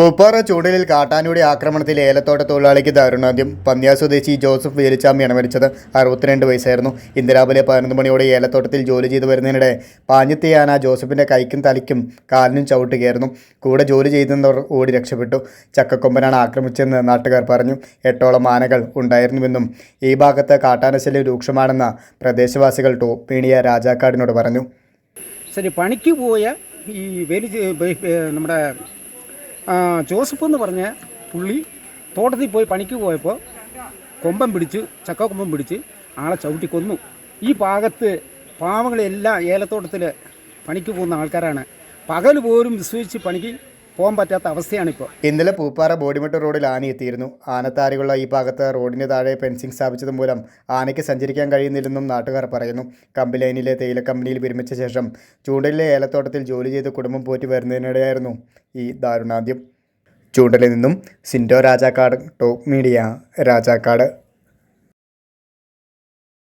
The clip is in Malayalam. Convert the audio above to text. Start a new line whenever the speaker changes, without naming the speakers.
പൂപ്പാറ ചൂടലിൽ കാട്ടാനയുടെ ആക്രമണത്തിൽ ഏലത്തോട്ട തൊഴിലാളിക്ക് ദാരുണാന്ത്യം. പന്ന്യ സ്വദേശി ജോസഫ് വേലിച്ചാമിയാണ് മരിച്ചത് അറുപത്തിരണ്ട് വയസ്സായിരുന്നു. ഇന്ന് രാവിലെ പതിനൊന്ന് മണിയോടെ ഏലത്തോട്ടത്തിൽ ജോലി ചെയ്തു വരുന്നതിനിടെ പാഞ്ഞെത്തിയ ആന ജോസഫിന്റെ കൈക്കും തലയ്ക്കും കാലിനും ചവിട്ടുകയായിരുന്നു. കൂടെ ജോലി ചെയ്തവർ ഓടി രക്ഷപ്പെട്ടു. ചക്കക്കൊമ്പനാണ് ആക്രമിച്ചതെന്ന് നാട്ടുകാർ പറഞ്ഞു. എട്ടോളം ആനകൾ ഉണ്ടായിരുന്നുവെന്നും ഈ ഭാഗത്ത് കാട്ടാനശല്യം രൂക്ഷമാണെന്ന പ്രദേശവാസികൾ ടോപ്പ് മീഡിയ രാജാക്കാടിനോട് പറഞ്ഞു.
ശരി പണിക്ക് പോയ ഈ വേലി നമ്മുടെ ജോസഫ് എന്ന് പറഞ്ഞ പുള്ളി തോട്ടത്തിൽ പോയി പണിക്ക് പോയപ്പോൾ കൊമ്പം പിടിച്ച് ചക്ക കൊമ്പം പിടിച്ച് ആളെ ചവിട്ടി കൊന്നു. ഈ ഭാഗത്ത് പാവങ്ങളെല്ലാം ഏലത്തോട്ടത്തിൽ പണിക്ക് പോകുന്ന ആൾക്കാരാണ്. പകൽ പോലും വിശ്വസിച്ച് പണിക്ക് പോകാൻ പറ്റാത്ത അവസ്ഥയാണിപ്പോൾ
ഇന്നലെ പൂപ്പാറ ബോഡിമെട്ട് റോഡിൽ ആന എത്തിയിരുന്നു. ആനത്താരികളുള്ള ഈ ഭാഗത്ത് റോഡിന് താഴെ ഫെൻസിംഗ് സ്ഥാപിച്ചത് മൂലം ആനയ്ക്ക് സഞ്ചരിക്കാൻ കഴിയുന്നില്ലെന്നും നാട്ടുകാർ പറയുന്നു. കമ്പി ലൈനിലെ തേയില കമ്പനിയിൽ വിരമിച്ച ശേഷം ചൂണ്ടലിലെ ഏലത്തോട്ടത്തിൽ ജോലി ചെയ്ത് കുടുംബം പോറ്റി വരുന്നതിനിടെയായിരുന്നു ഈ ദാരുണാന്ത്യം. ചൂണ്ടലിൽ നിന്നും സിൻഡോ രാജാക്കാട് ടോപ്പ് മീഡിയ രാജാക്കാട്.